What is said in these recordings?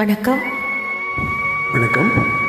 வணக்கம். வணக்கம்.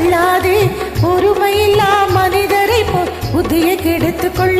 தள்ளாதே பொறுமையில்லா மனிதரை புதிய கெடுத்துக்கொள்ள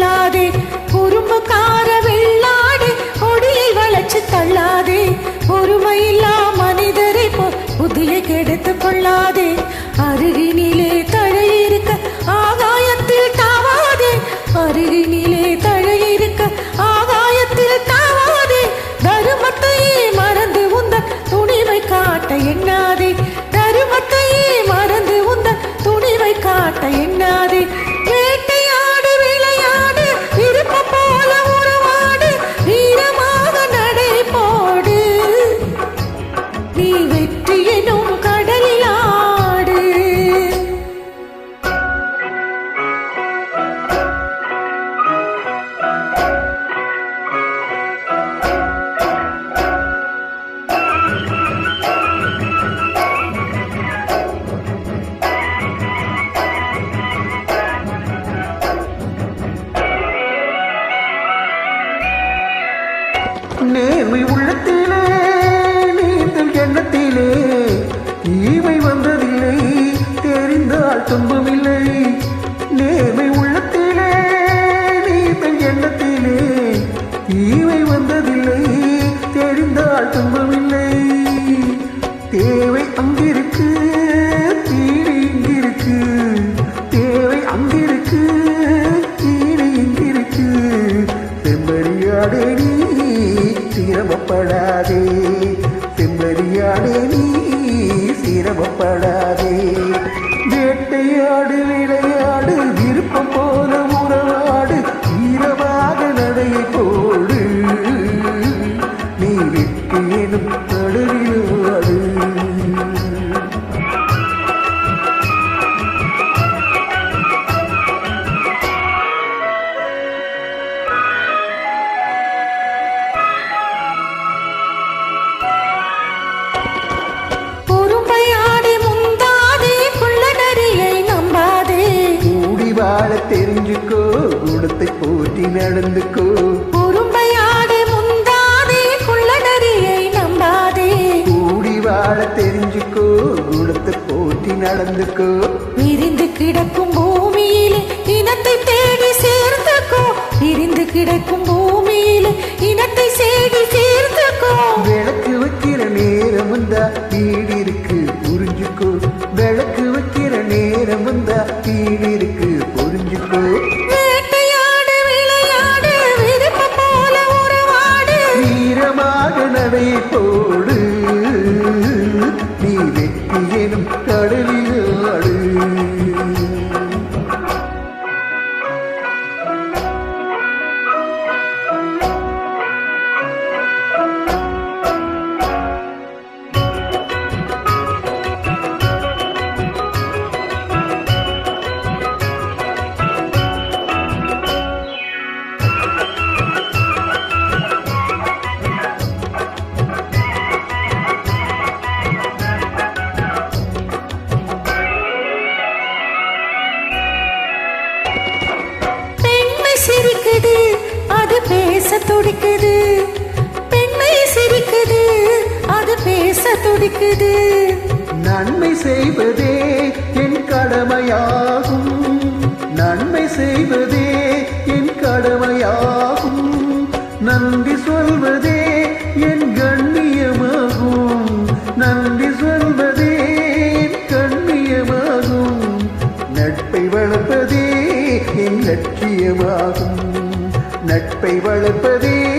அங்கிருக்கு கீழே எங்கிருக்கு செம்மறியாடே நீ சிரமப்படாதே. செம்மறியாடே நீ சிரமப்படாதே. வேட்டையாடு விளையாடு விருப்பம் போல உறவாடு ஈரமாக நடையை போடு. நீ வெற்றி எனும் தெரிஞ்சுக்கோ குணத்தை போற்றி நடந்துக்கோ. பொறுமையாடி முந்தாதே குள்ள நரியை நம்பாதே. கூடி வாழ தெரிஞ்சுக்கோ குணத்தை போற்றி நடந்துக்கோ. விரிந்து கிடக்கும் பூமியிலே இனத்தை தேடி சேர்ந்துக்கோ. விரிந்து கிடக்கும் பூமியிலே இனத்தை தேடி பேச துடிக்குது. பெண்மை சிரிக்குது. அது பேச துடிக்குது. நன்மை செய்வதே என் கடமையாகும். நன்மை செய்வதே என் கடமையாகும். நன்றி சொல்வதே என் கண்ணியமாகும். நன்றி நட்பை வளர்ப்பதே